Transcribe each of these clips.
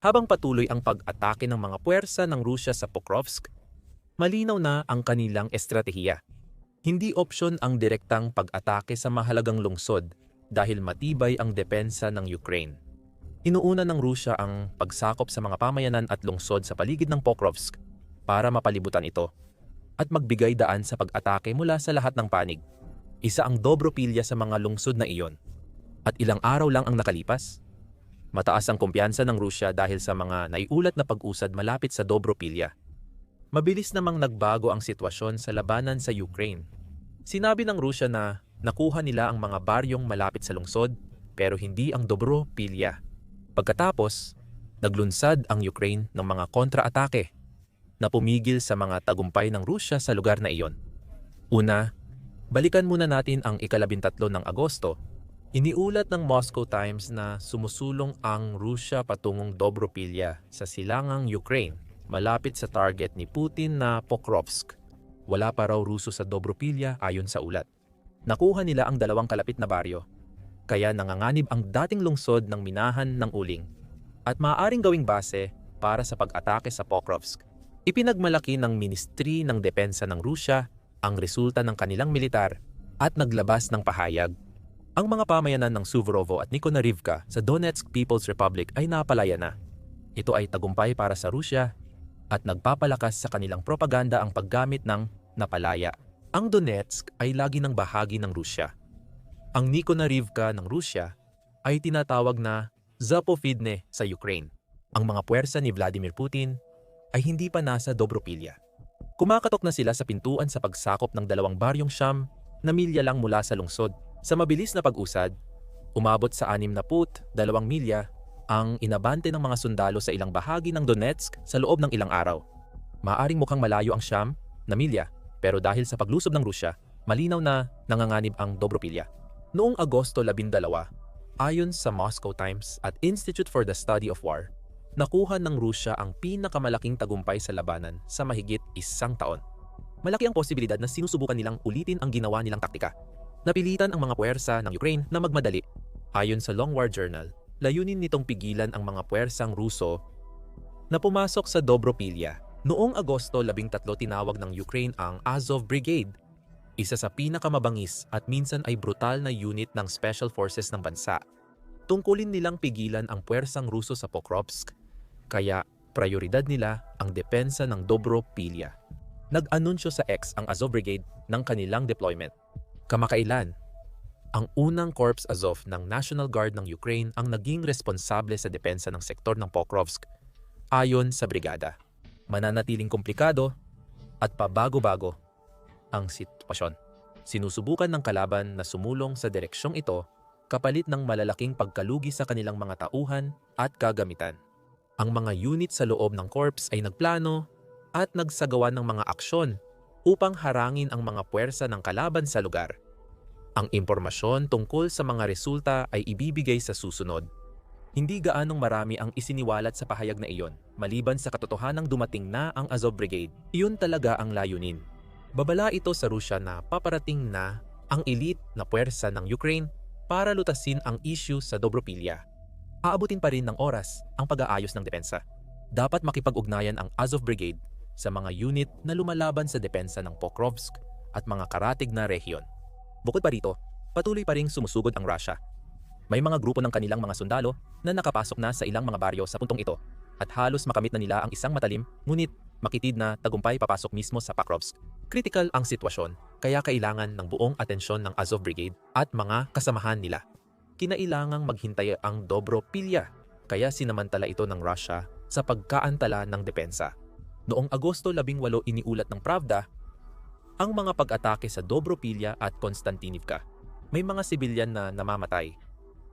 Habang patuloy ang pag-atake ng mga puwersa ng Rusya sa Pokrovsk, malinaw na ang kanilang estratehiya. Hindi opsyon ang direktang pag-atake sa mahalagang lungsod dahil matibay ang depensa ng Ukraine. Inuuna ng Rusya ang pagsakop sa mga pamayanan at lungsod sa paligid ng Pokrovsk para mapalibutan ito at magbigay daan sa pag-atake mula sa lahat ng panig. Isa ang Dobropilya sa mga lungsod na iyon. At ilang araw lang ang nakalipas, Mataas ang kumpiyansa ng Rusya dahil sa mga naiulat na pag-usad malapit sa Dobropilya. Mabilis namang nagbago ang sitwasyon sa labanan sa Ukraine. Sinabi ng Rusya na nakuha nila ang mga baryong malapit sa lungsod pero hindi ang Dobropilya. Pagkatapos, naglunsad ang Ukraine ng mga kontra-atake na pumigil sa mga tagumpay ng Rusya sa lugar na iyon. Una, balikan muna natin ang ikalabintatlo ng Agosto Iniulat ng Moscow Times na sumusulong ang Rusya patungong Dobropilya sa silangang Ukraine malapit sa target ni Putin na Pokrovsk. Wala pa raw Ruso sa Dobropilya ayon sa ulat. Nakuha nila ang dalawang kalapit na baryo, kaya nanganganib ang dating lungsod ng minahan ng uling at maaaring gawing base para sa pag-atake sa Pokrovsk. Ipinagmalaki ng Ministry ng Depensa ng Rusya ang resulta ng kanilang militar at naglabas ng pahayag ang mga pamayanan ng Suvarovo at Nikonarivka sa Donetsk People's Republic ay napalaya na. Ito ay tagumpay para sa Rusya at nagpapalakas sa kanilang propaganda ang paggamit ng napalaya. Ang Donetsk ay lagi ng bahagi ng Rusya. Ang Nikonarivka ng Rusya ay tinatawag na Zapovidne sa Ukraine. Ang mga puwersa ni Vladimir Putin ay hindi pa nasa Dobropilya. Kumakatok na sila sa pintuan sa pagsakop ng dalawang baryong Sham na milya lang mula sa lungsod sa mabilis na pag-usad, umabot sa 62 milya ang inabante ng mga sundalo sa ilang bahagi ng Donetsk sa loob ng ilang araw. Maaring mukhang malayo ang Sham na milya, pero dahil sa paglusob ng Rusya, malinaw na nanganganib ang Dobropilya. Noong Agosto 12, ayon sa Moscow Times at Institute for the Study of War, nakuha ng Rusya ang pinakamalaking tagumpay sa labanan sa mahigit isang taon. Malaki ang posibilidad na sinusubukan nilang ulitin ang ginawa nilang taktika Napilitan ang mga puwersa ng Ukraine na magmadali. Ayon sa Long War Journal, layunin nitong pigilan ang mga puwersang Ruso na pumasok sa Dobropilya. Noong Agosto 13 tinawag ng Ukraine ang Azov Brigade, isa sa pinakamabangis at minsan ay brutal na unit ng Special Forces ng bansa. Tungkulin nilang pigilan ang puwersang Ruso sa Pokrovsk, kaya prioridad nila ang depensa ng Dobropilya. Nag-anunsyo sa X ang Azov Brigade ng kanilang deployment. Kamakailan, ang unang Corps Azov ng National Guard ng Ukraine ang naging responsable sa depensa ng sektor ng Pokrovsk ayon sa brigada. Mananatiling komplikado at pabago-bago ang sitwasyon. Sinusubukan ng kalaban na sumulong sa direksyong ito kapalit ng malalaking pagkalugi sa kanilang mga tauhan at kagamitan. Ang mga unit sa loob ng corps ay nagplano at nagsagawa ng mga aksyon upang harangin ang mga puwersa ng kalaban sa lugar. Ang impormasyon tungkol sa mga resulta ay ibibigay sa susunod. Hindi gaanong marami ang isiniwalat sa pahayag na iyon, maliban sa katotohanang dumating na ang Azov Brigade. Iyon talaga ang layunin. Babala ito sa Rusya na paparating na ang elite na puwersa ng Ukraine para lutasin ang issue sa Dobropilya. Aabutin pa rin ng oras ang pag-aayos ng depensa. Dapat makipag-ugnayan ang Azov Brigade sa mga unit na lumalaban sa depensa ng Pokrovsk at mga karatig na rehiyon. Bukod pa rito, patuloy pa ring sumusugod ang Russia. May mga grupo ng kanilang mga sundalo na nakapasok na sa ilang mga baryo sa puntong ito at halos makamit na nila ang isang matalim ngunit makitid na tagumpay papasok mismo sa Pokrovsk. Critical ang sitwasyon kaya kailangan ng buong atensyon ng Azov Brigade at mga kasamahan nila. Kinailangang maghintay ang Dobropilya kaya sinamantala ito ng Russia sa pagkaantala ng depensa. Noong Agosto 18 iniulat ng Pravda ang mga pag-atake sa Dobropilya at Konstantinivka. May mga sibilyan na namamatay.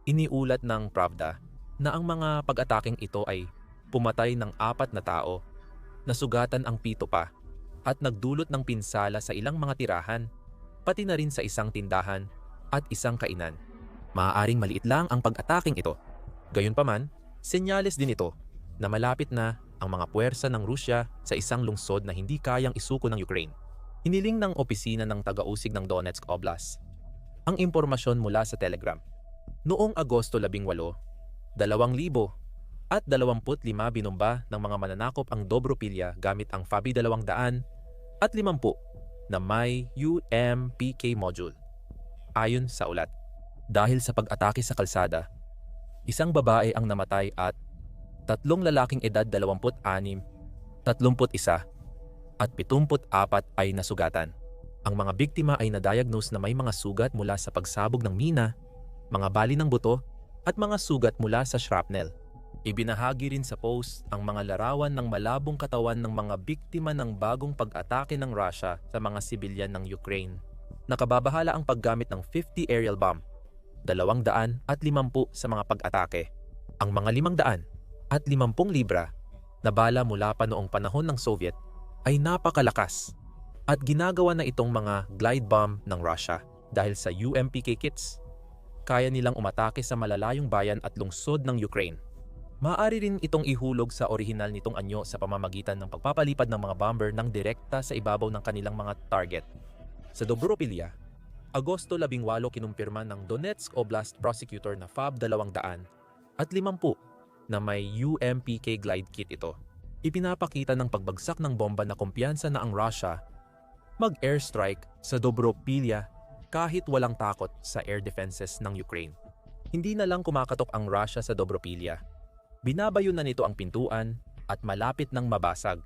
Iniulat ng Pravda na ang mga pag-ataking ito ay pumatay ng apat na tao, nasugatan ang pito pa, at nagdulot ng pinsala sa ilang mga tirahan, pati na rin sa isang tindahan at isang kainan. Maaaring maliit lang ang pag-ataking ito. Gayunpaman, senyales din ito na malapit na ang mga puwersa ng Rusya sa isang lungsod na hindi kayang isuko ng Ukraine. Hiniling ng opisina ng taga-usig ng Donetsk Oblast ang impormasyon mula sa Telegram. Noong Agosto 18, 2,000 at 25 binomba ng mga mananakop ang Dobropilya gamit ang Fabi 200 at 50 na may UMPK module. Ayon sa ulat, dahil sa pag-atake sa kalsada, isang babae ang namatay at tatlong lalaking edad 26, 31 at 74 ay nasugatan. Ang mga biktima ay na-diagnose na may mga sugat mula sa pagsabog ng mina, mga bali ng buto, at mga sugat mula sa shrapnel. Ibinahagi rin sa post ang mga larawan ng malabong katawan ng mga biktima ng bagong pag-atake ng Russia sa mga sibilyan ng Ukraine. Nakababahala ang paggamit ng 50 aerial bomb, 200 at 50 sa mga pag-atake. Ang mga 500 at 50 libra na bala mula pa noong panahon ng Soviet ay napakalakas at ginagawa na itong mga glide bomb ng Russia dahil sa UMPK kits. Kaya nilang umatake sa malalayong bayan at lungsod ng Ukraine. Maaari rin itong ihulog sa orihinal nitong anyo sa pamamagitan ng pagpapalipad ng mga bomber ng direkta sa ibabaw ng kanilang mga target. Sa Dobropilya, Agosto 18 kinumpirma ng Donetsk Oblast Prosecutor na FAB 200 at 50 na may UMPK glide kit ito. Ipinapakita ng pagbagsak ng bomba na kumpiyansa na ang Russia mag-airstrike sa Dobropilya kahit walang takot sa air defenses ng Ukraine. Hindi na lang kumakatok ang Russia sa Dobropilya. Binabayo na nito ang pintuan at malapit ng mabasag.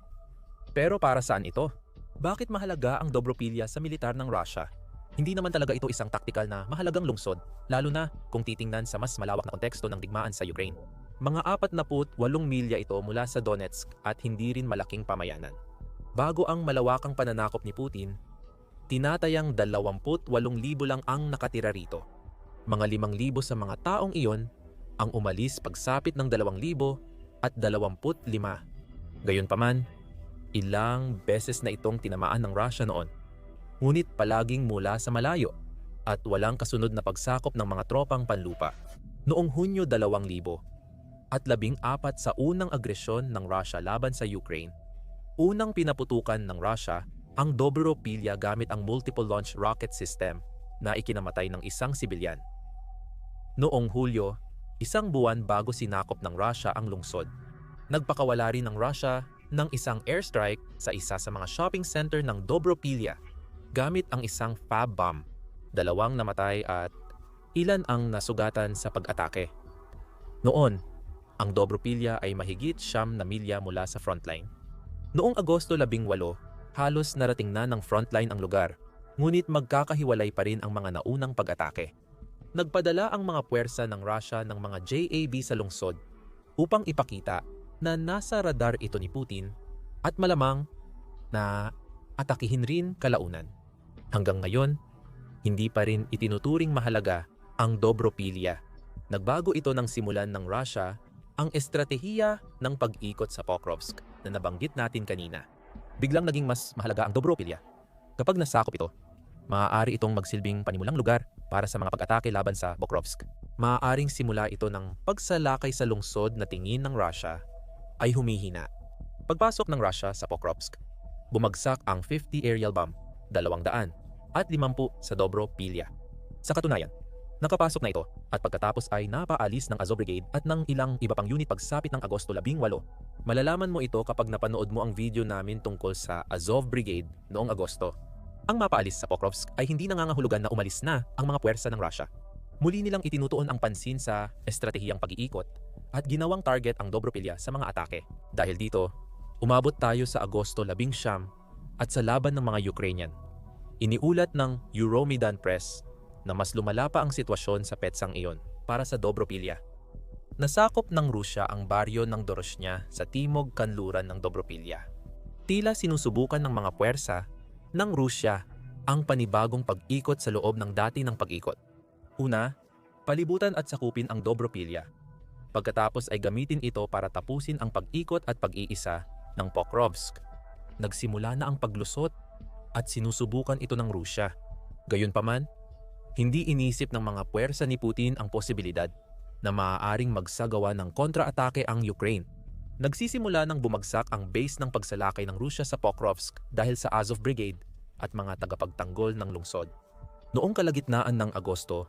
Pero para saan ito? Bakit mahalaga ang Dobropilya sa militar ng Russia? Hindi naman talaga ito isang taktikal na mahalagang lungsod, lalo na kung titingnan sa mas malawak na konteksto ng digmaan sa Ukraine. Mga 48 milya ito mula sa Donetsk at hindi rin malaking pamayanan. Bago ang malawakang pananakop ni Putin, tinatayang 28,000 lang ang nakatira rito. Mga 5,000 sa mga taong iyon ang umalis pagsapit ng 2,000 at 25. Gayunpaman, ilang beses na itong tinamaan ng Russia noon. Ngunit palaging mula sa malayo at walang kasunod na pagsakop ng mga tropang panlupa. Noong Hunyo 2000 at labing apat sa unang agresyon ng Russia laban sa Ukraine, Unang pinaputukan ng Russia ang Dobropilya gamit ang multiple launch rocket system na ikinamatay ng isang sibilyan. Noong Hulyo, isang buwan bago sinakop ng Russia ang lungsod, nagpakawala rin ng Russia ng isang airstrike sa isa sa mga shopping center ng Dobropilya gamit ang isang fab bomb. Dalawang namatay at ilan ang nasugatan sa pag-atake. Noon, ang Dobropilya ay mahigit siyam na milya mula sa frontline. Noong Agosto 18, halos narating na ng frontline ang lugar, ngunit magkakahiwalay pa rin ang mga naunang pag-atake. Nagpadala ang mga puwersa ng Russia ng mga JAB sa lungsod upang ipakita na nasa radar ito ni Putin at malamang na atakihin rin kalaunan. Hanggang ngayon, hindi pa rin itinuturing mahalaga ang Dobropilya. Nagbago ito ng simulan ng Russia ang estratehiya ng pag-ikot sa Pokrovsk na nabanggit natin kanina. Biglang naging mas mahalaga ang Dobropilya. Kapag nasakop ito, maaari itong magsilbing panimulang lugar para sa mga pag-atake laban sa Pokrovsk. Maaaring simula ito ng pagsalakay sa lungsod na tingin ng Russia ay humihina. Pagpasok ng Russia sa Pokrovsk, bumagsak ang 50 aerial bomb, 200 at 50 sa Dobropilya. Sa katunayan, Nakapasok na ito at pagkatapos ay napaalis ng Azov Brigade at ng ilang iba pang unit pagsapit ng Agosto 18. Malalaman mo ito kapag napanood mo ang video namin tungkol sa Azov Brigade noong Agosto. Ang mapaalis sa Pokrovsk ay hindi nangangahulugan na umalis na ang mga puwersa ng Russia. Muli nilang itinutuon ang pansin sa estratehiyang pag-iikot at ginawang target ang Dobropilya sa mga atake. Dahil dito, umabot tayo sa Agosto 11 at sa laban ng mga Ukrainian. Iniulat ng Euromaidan Press na mas lumala pa ang sitwasyon sa petsang iyon para sa Dobropilya. Nasakop ng Rusya ang baryo ng Doroshnya sa timog kanluran ng Dobropilya. Tila sinusubukan ng mga puwersa ng Rusya ang panibagong pag-ikot sa loob ng dati ng pag-ikot. Una, palibutan at sakupin ang Dobropilya. Pagkatapos ay gamitin ito para tapusin ang pag-ikot at pag-iisa ng Pokrovsk. Nagsimula na ang paglusot at sinusubukan ito ng Rusya. Gayunpaman, hindi inisip ng mga puwersa ni Putin ang posibilidad na maaaring magsagawa ng kontra-atake ang Ukraine. Nagsisimula ng bumagsak ang base ng pagsalakay ng Rusya sa Pokrovsk dahil sa Azov Brigade at mga tagapagtanggol ng lungsod. Noong kalagitnaan ng Agosto,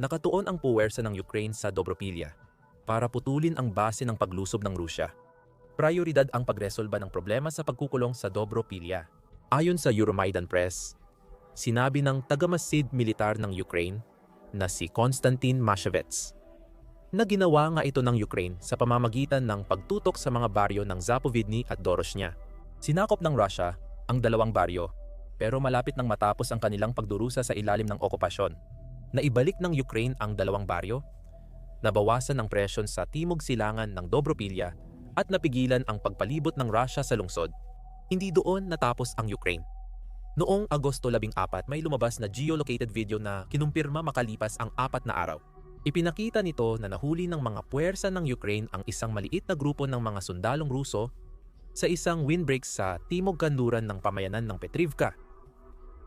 nakatuon ang puwersa ng Ukraine sa Dobropilya. para putulin ang base ng paglusob ng Rusya. Prioridad ang pagresolba ng problema sa pagkukulong sa Dobropilya. Ayon sa Euromaidan Press, sinabi ng tagamasid militar ng Ukraine na si Konstantin Mashevets na ginawa nga ito ng Ukraine sa pamamagitan ng pagtutok sa mga baryo ng Zapovidny at Doroshnya. Sinakop ng Russia ang dalawang baryo pero malapit nang matapos ang kanilang pagdurusa sa ilalim ng okupasyon. Naibalik ng Ukraine ang dalawang baryo, nabawasan ang presyon sa timog silangan ng Dobropilya at napigilan ang pagpalibot ng Russia sa lungsod. Hindi doon natapos ang Ukraine. Noong Agosto 14 may lumabas na geolocated video na kinumpirma makalipas ang apat na araw. Ipinakita nito na nahuli ng mga puwersa ng Ukraine ang isang maliit na grupo ng mga sundalong Ruso sa isang windbreak sa timog kanluran ng pamayanan ng Petrivka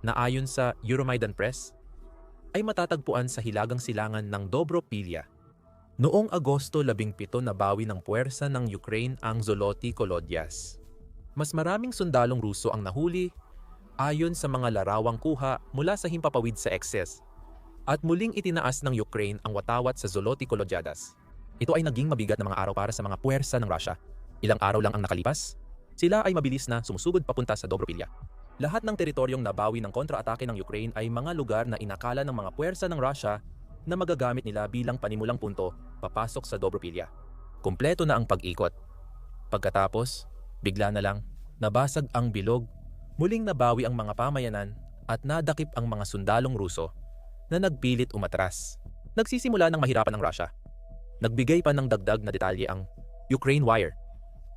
na ayon sa Euromaidan Press ay matatagpuan sa hilagang silangan ng Dobropilya. Noong Agosto 17 nabawi ng puwersa ng Ukraine ang Zoloty Kolodyas. Mas maraming sundalong Ruso ang nahuli ayon sa mga larawang kuha mula sa himpapawid sa excess at muling itinaas ng Ukraine ang watawat sa Zoloty Kolodyadas. Ito ay naging mabigat na mga araw para sa mga puwersa ng Russia. Ilang araw lang ang nakalipas, sila ay mabilis na sumusugod papunta sa Dobropilya. Lahat ng teritoryong nabawi ng kontra-atake ng Ukraine ay mga lugar na inakala ng mga puwersa ng Russia na magagamit nila bilang panimulang punto papasok sa Dobropilya. Kumpleto na ang pag-ikot. Pagkatapos, bigla na lang, nabasag ang bilog, muling nabawi ang mga pamayanan at nadakip ang mga sundalong Ruso na nagpilit umatras. Nagsisimula ng mahirapan ng Russia. Nagbigay pa ng dagdag na detalye ang Ukraine Wire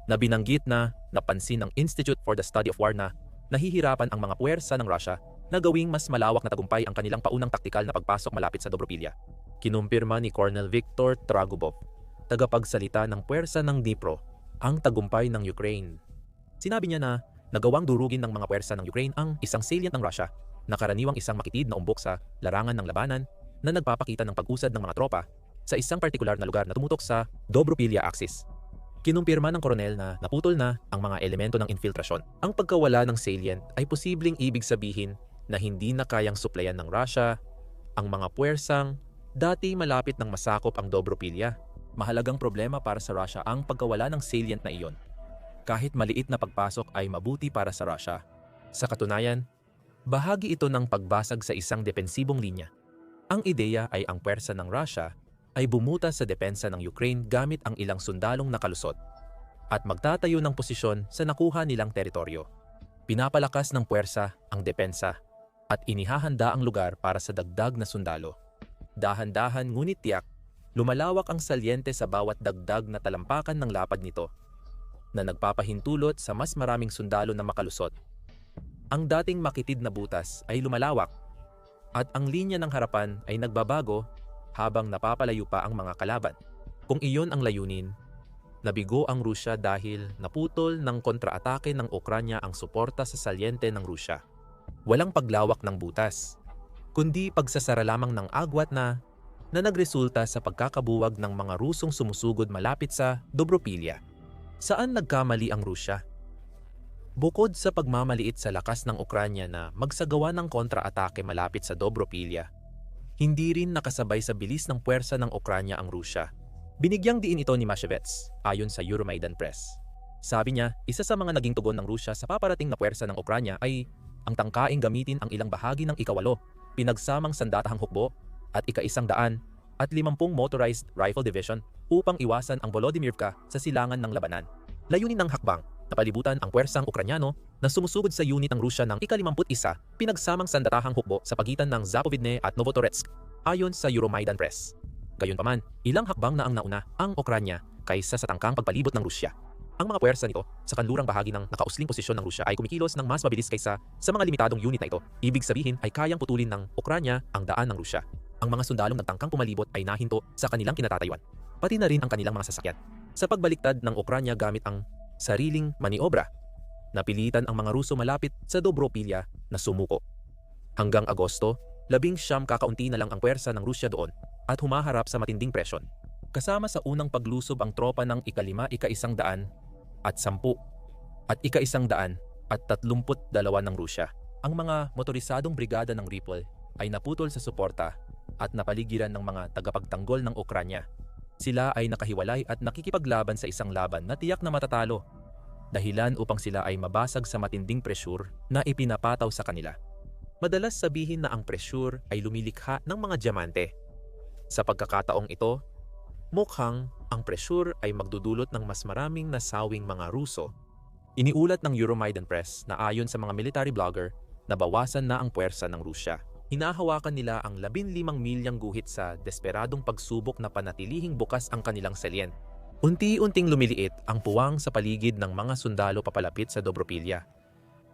na binanggit na napansin ng Institute for the Study of War na nahihirapan ang mga puwersa ng Russia na gawing mas malawak na tagumpay ang kanilang paunang taktikal na pagpasok malapit sa Dobropilya. Kinumpirma ni Colonel Viktor Tragubov, tagapagsalita ng puwersa ng Dnipro, ang tagumpay ng Ukraine. Sinabi niya na nagawang durugin ng mga puwersa ng Ukraine ang isang salient ng Russia na karaniwang isang makitid na umbok sa larangan ng labanan na nagpapakita ng pag-usad ng mga tropa sa isang partikular na lugar na tumutok sa Dobropilya Axis. Kinumpirma ng koronel na naputol na ang mga elemento ng infiltrasyon. Ang pagkawala ng salient ay posibleng ibig sabihin na hindi na kayang suplayan ng Russia ang mga puwersang dati malapit ng masakop ang Dobropilya. Mahalagang problema para sa Russia ang pagkawala ng salient na iyon. Kahit maliit na pagpasok ay mabuti para sa Russia. Sa katunayan, Bahagi ito ng pagbasag sa isang depensibong linya. Ang ideya ay ang pwersa ng Russia ay bumuta sa depensa ng Ukraine gamit ang ilang sundalong nakalusot at magtatayo ng posisyon sa nakuha nilang teritoryo. Pinapalakas ng puwersa ang depensa at inihahanda ang lugar para sa dagdag na sundalo. Dahan-dahan ngunit tiyak, lumalawak ang salyente sa bawat dagdag na talampakan ng lapad nito na nagpapahintulot sa mas maraming sundalo na makalusot ang dating makitid na butas ay lumalawak at ang linya ng harapan ay nagbabago habang napapalayo pa ang mga kalaban. Kung iyon ang layunin, nabigo ang Rusya dahil naputol ng kontraatake ng Ukranya ang suporta sa salyente ng Rusya. Walang paglawak ng butas, kundi pagsasara lamang ng agwat na na nagresulta sa pagkakabuwag ng mga Rusong sumusugod malapit sa Dobropilya. Saan nagkamali ang Rusya? Bukod sa pagmamaliit sa lakas ng Ukranya na magsagawa ng kontra-atake malapit sa Dobropilya, hindi rin nakasabay sa bilis ng puwersa ng Ukranya ang Rusya. Binigyang diin ito ni Mashevets, ayon sa Euromaidan Press. Sabi niya, isa sa mga naging tugon ng Rusya sa paparating na puwersa ng Ukranya ay ang tangkaing gamitin ang ilang bahagi ng ikawalo, pinagsamang sandatahang hukbo at ika-isang daan at limampung motorized rifle division upang iwasan ang Volodymyrka sa silangan ng labanan. Layunin ng hakbang Napalibutan ang puwersang Ukranyano na sumusugod sa unit ng Rusya ng ika-51 pinagsamang sandatahang hukbo sa pagitan ng Zapovidne at Novotorets ayon sa Euromaidan Press. Gayunpaman, ilang hakbang na ang nauna ang Ukranya kaysa sa tangkang pagpalibot ng Rusya. Ang mga puwersa nito sa kanlurang bahagi ng nakausling posisyon ng Rusya ay kumikilos ng mas mabilis kaysa sa mga limitadong unit na ito. Ibig sabihin ay kayang putulin ng Ukranya ang daan ng Rusya. Ang mga sundalong nagtangkang pumalibot ay nahinto sa kanilang kinatatayuan, pati na rin ang kanilang mga sasakyan. Sa pagbaliktad ng Ukranya gamit ang sariling maniobra. Napilitan ang mga Ruso malapit sa Dobropilya na sumuko. Hanggang Agosto, labing siyam kakaunti na lang ang pwersa ng Rusya doon at humaharap sa matinding presyon. Kasama sa unang paglusob ang tropa ng ikalima, ika-isang daan at sampu at ika-isang daan at tatlumput dalawa ng Rusya. Ang mga motorisadong brigada ng Ripol ay naputol sa suporta at napaligiran ng mga tagapagtanggol ng Ukranya. Sila ay nakahiwalay at nakikipaglaban sa isang laban na tiyak na matatalo. Dahilan upang sila ay mabasag sa matinding presyur na ipinapataw sa kanila. Madalas sabihin na ang presyur ay lumilikha ng mga diamante. Sa pagkakataong ito, mukhang ang presyur ay magdudulot ng mas maraming nasawing mga Ruso. Iniulat ng Euromaidan Press na ayon sa mga military blogger, nabawasan na ang puwersa ng Rusya. Hinahawakan nila ang 15 milyang guhit sa desperadong pagsubok na panatilihing bukas ang kanilang salyen. Unti-unting lumiliit ang puwang sa paligid ng mga sundalo papalapit sa Dobropilya.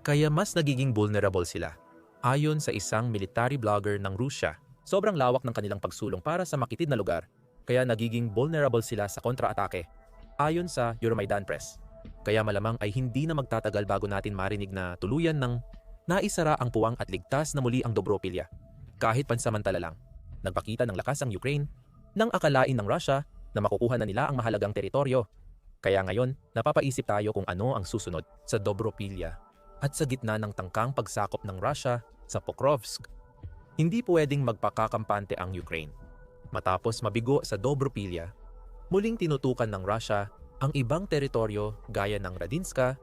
Kaya mas nagiging vulnerable sila. Ayon sa isang military blogger ng Rusya, sobrang lawak ng kanilang pagsulong para sa makitid na lugar, kaya nagiging vulnerable sila sa kontra-atake. Ayon sa Euromaidan Press. Kaya malamang ay hindi na magtatagal bago natin marinig na tuluyan ng naisara ang puwang at ligtas na muli ang Dobropilya. Kahit pansamantala lang, nagpakita ng lakas ang Ukraine nang akalain ng Russia na makukuha na nila ang mahalagang teritoryo. Kaya ngayon, napapaisip tayo kung ano ang susunod sa Dobropilya at sa gitna ng tangkang pagsakop ng Russia sa Pokrovsk. Hindi pwedeng magpakakampante ang Ukraine. Matapos mabigo sa Dobropilya, muling tinutukan ng Russia ang ibang teritoryo gaya ng Radinska,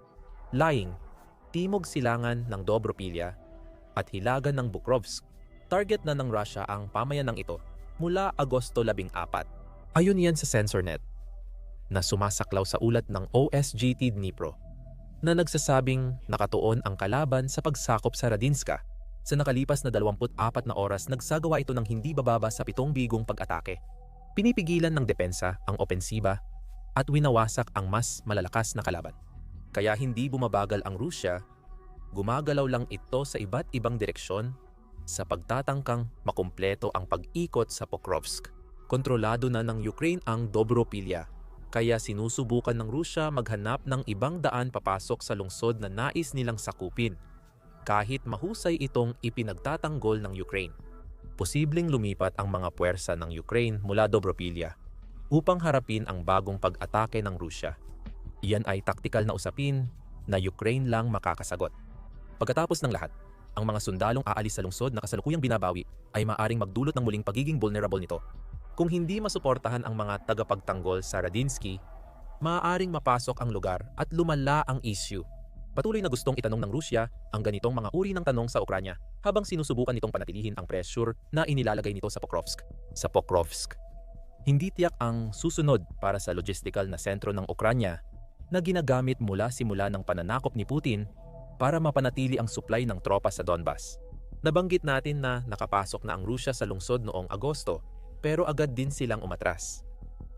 Lying, Timog Silangan ng Dobropilya at Hilagan ng Bukrovsk. Target na ng Russia ang pamayanang ito mula Agosto 14. Ayon yan sa SensorNet na sumasaklaw sa ulat ng OSGT Dnipro na nagsasabing nakatuon ang kalaban sa pagsakop sa Radinska. Sa nakalipas na 24 na oras, nagsagawa ito ng hindi bababa sa pitong bigong pag-atake. Pinipigilan ng depensa ang opensiba at winawasak ang mas malalakas na kalaban. Kaya hindi bumabagal ang Rusya, gumagalaw lang ito sa iba't ibang direksyon sa pagtatangkang makumpleto ang pag-ikot sa Pokrovsk. Kontrolado na ng Ukraine ang Dobropilya, kaya sinusubukan ng Rusya maghanap ng ibang daan papasok sa lungsod na nais nilang sakupin, kahit mahusay itong ipinagtatanggol ng Ukraine. Posibleng lumipat ang mga puwersa ng Ukraine mula Dobropilya upang harapin ang bagong pag-atake ng Rusya. Iyan ay taktikal na usapin na Ukraine lang makakasagot. Pagkatapos ng lahat, ang mga sundalong aalis sa lungsod na kasalukuyang binabawi ay maaring magdulot ng muling pagiging vulnerable nito. Kung hindi masuportahan ang mga tagapagtanggol sa Radinsky, maaaring mapasok ang lugar at lumala ang issue. Patuloy na gustong itanong ng Rusya ang ganitong mga uri ng tanong sa Ukranya habang sinusubukan nitong panatilihin ang pressure na inilalagay nito sa Pokrovsk. Sa Pokrovsk, hindi tiyak ang susunod para sa logistical na sentro ng Ukranya na ginagamit mula simula ng pananakop ni Putin para mapanatili ang supply ng tropa sa Donbas. Nabanggit natin na nakapasok na ang Rusya sa lungsod noong Agosto pero agad din silang umatras.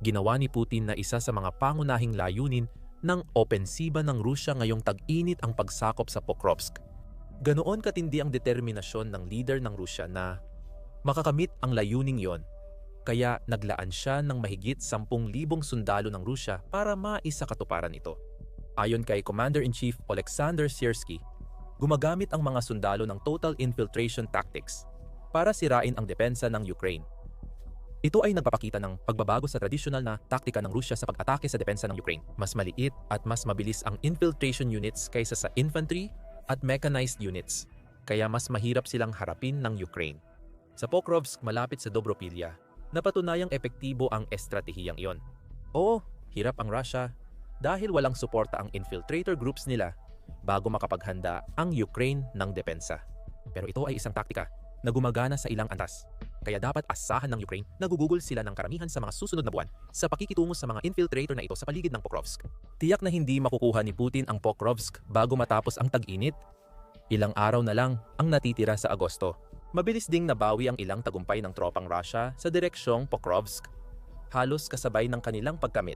Ginawa ni Putin na isa sa mga pangunahing layunin ng opensiba ng Rusya ngayong tag-init ang pagsakop sa Pokrovsk. Ganoon katindi ang determinasyon ng leader ng Rusya na makakamit ang layuning yon kaya naglaan siya ng mahigit 10,000 sundalo ng Rusya para maisakatuparan ito. Ayon kay Commander-in-Chief Alexander Siersky, gumagamit ang mga sundalo ng total infiltration tactics para sirain ang depensa ng Ukraine. Ito ay nagpapakita ng pagbabago sa tradisyonal na taktika ng Rusya sa pag-atake sa depensa ng Ukraine. Mas maliit at mas mabilis ang infiltration units kaysa sa infantry at mechanized units, kaya mas mahirap silang harapin ng Ukraine. Sa Pokrovsk malapit sa Dobropilya, napatunayang epektibo ang estratehiyang iyon. Oo, hirap ang Russia dahil walang suporta ang infiltrator groups nila bago makapaghanda ang Ukraine ng depensa. Pero ito ay isang taktika na gumagana sa ilang antas. Kaya dapat asahan ng Ukraine na gugugol sila ng karamihan sa mga susunod na buwan sa pakikitungo sa mga infiltrator na ito sa paligid ng Pokrovsk. Tiyak na hindi makukuha ni Putin ang Pokrovsk bago matapos ang tag-init. Ilang araw na lang ang natitira sa Agosto. Mabilis ding nabawi ang ilang tagumpay ng tropang Russia sa direksyong Pokrovsk. Halos kasabay ng kanilang pagkamit.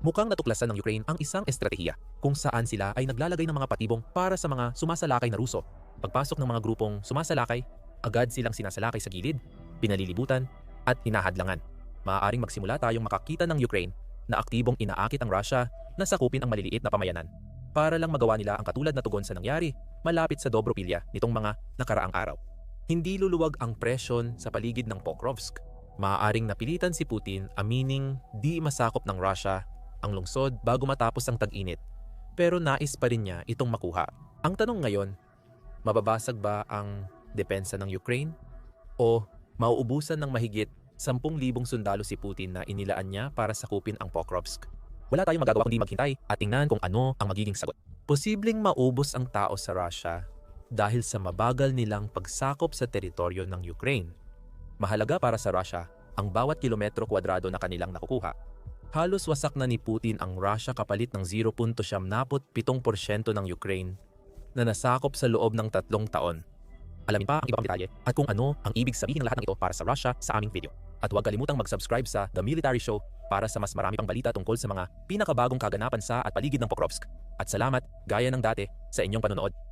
Mukhang natuklasan ng Ukraine ang isang estratehiya kung saan sila ay naglalagay ng mga patibong para sa mga sumasalakay na Ruso. Pagpasok ng mga grupong sumasalakay, agad silang sinasalakay sa gilid pinalilibutan, at hinahadlangan. Maaaring magsimula tayong makakita ng Ukraine na aktibong inaakit ang Russia na sakupin ang maliliit na pamayanan para lang magawa nila ang katulad na tugon sa nangyari malapit sa Dobropilya nitong mga nakaraang araw. Hindi luluwag ang presyon sa paligid ng Pokrovsk. Maaaring napilitan si Putin amining di masakop ng Russia ang lungsod bago matapos ang tag-init pero nais pa rin niya itong makuha. Ang tanong ngayon, mababasag ba ang depensa ng Ukraine o mauubusan ng mahigit 10,000 sundalo si Putin na inilaan niya para sakupin ang Pokrovsk. Wala tayong magagawa kundi maghintay at tingnan kung ano ang magiging sagot. Posibleng maubos ang tao sa Russia dahil sa mabagal nilang pagsakop sa teritoryo ng Ukraine. Mahalaga para sa Russia ang bawat kilometro kwadrado na kanilang nakukuha. Halos wasak na ni Putin ang Russia kapalit ng 0.77% ng Ukraine na nasakop sa loob ng tatlong taon. Alamin pa ang iba pang detalye at kung ano ang ibig sabihin ng lahat ng ito para sa Russia sa aming video. At huwag kalimutang mag-subscribe sa The Military Show para sa mas marami pang balita tungkol sa mga pinakabagong kaganapan sa at paligid ng Pokrovsk. At salamat, gaya ng dati, sa inyong panonood.